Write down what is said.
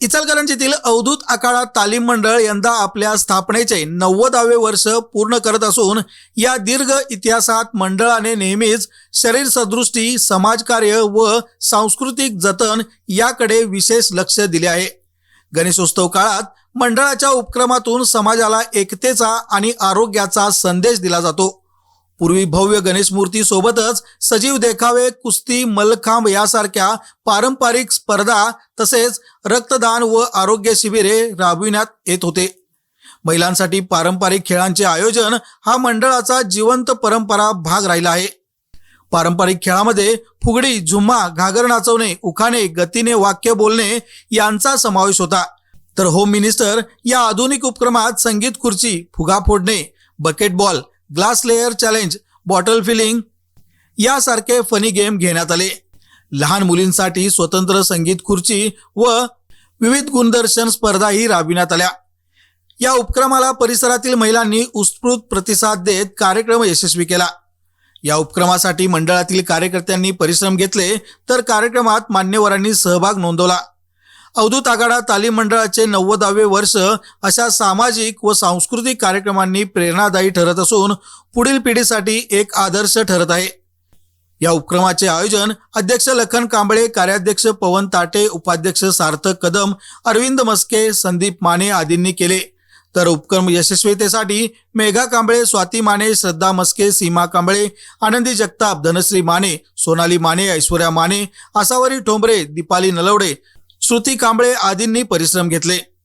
इचलकरंजीतील अवधूत आखाडा तालीम मंडळ यंदा आपल्या स्थापनेचे नव्वदावे वर्ष पूर्ण करत असून या दीर्घ इतिहासात मंडळाने नेहमीच शरीर सदृष्टी समाजकार्य व सांस्कृतिक जतन याकडे विशेष लक्ष दिले आहे. गणेशोत्सव काळात मंडळाच्या उपक्रमातून समाजाला एकतेचा आणि आरोग्याचा संदेश दिला जातो. पूर्वी भव्य गणेश मूर्ती सोबतच सजीव देखावे कुस्ती मलखांब यासारख्या पारंपरिक स्पर्धा तसेच रक्तदान व आरोग्य शिबिरे राबविण्यात येत होते. महिलांसाठी पारंपरिक खेळांचे आयोजन हा मंडळाचा जिवंत परंपरा भाग राहिला आहे. पारंपरिक खेळामध्ये फुगडी झुम्मा घागर नाचवणे उखाणे गतीने वाक्य बोलणे यांचा समावेश होता. तर होम मिनिस्टर या आधुनिक उपक्रमात संगीत खुर्ची फुगा फोडणे bucket ball glass layer challenge bottle filling यासारखे फनी गेम घेण्यात आले. लहान मुलींसाठी स्वतंत्र संगीत खुर्ची व विविध गुणदर्शन स्पर्धाही राबविण्यात आल्या. या उपक्रमाला परिसरातील महिलांनी उत्स्फूर्त प्रतिसाद देत कार्यक्रम यशस्वी केला. या उपक्रमासाठी मंडळातील कार्यकर्त्यांनी परिश्रम घेतले तर कार्यक्रमात मान्यवरांनी सहभाग नोंदवला. अवधूत आघाडा तालीम मंडळाचे नव्वदावे वर्ष अशा सामाजिक व सांस्कृतिक कार्यक्रमांनी प्रेरणादायी ठरत असून पुढील पिढीसाठी एक आदर्श ठरत आहे. या उपक्रमाचे आयोजन अध्यक्ष लखन कांबळे कार्याध्यक्ष पवन ताटे उपाध्यक्ष सार्थक कदम अरविंद मस्के संदीप माने आदींनी केले. तर उपक्रम यशस्वीतेसाठी मेघा कांबळे स्वाती माने श्रद्धा मस्के सीमा कांबळे आनंदी जगताप धनश्री माने सोनाली माने ऐश्वर्या माने आसावरी ठोंबरे दीपाली नलवडे श्रुती कांबळे आदींनी परिश्रम घेतले.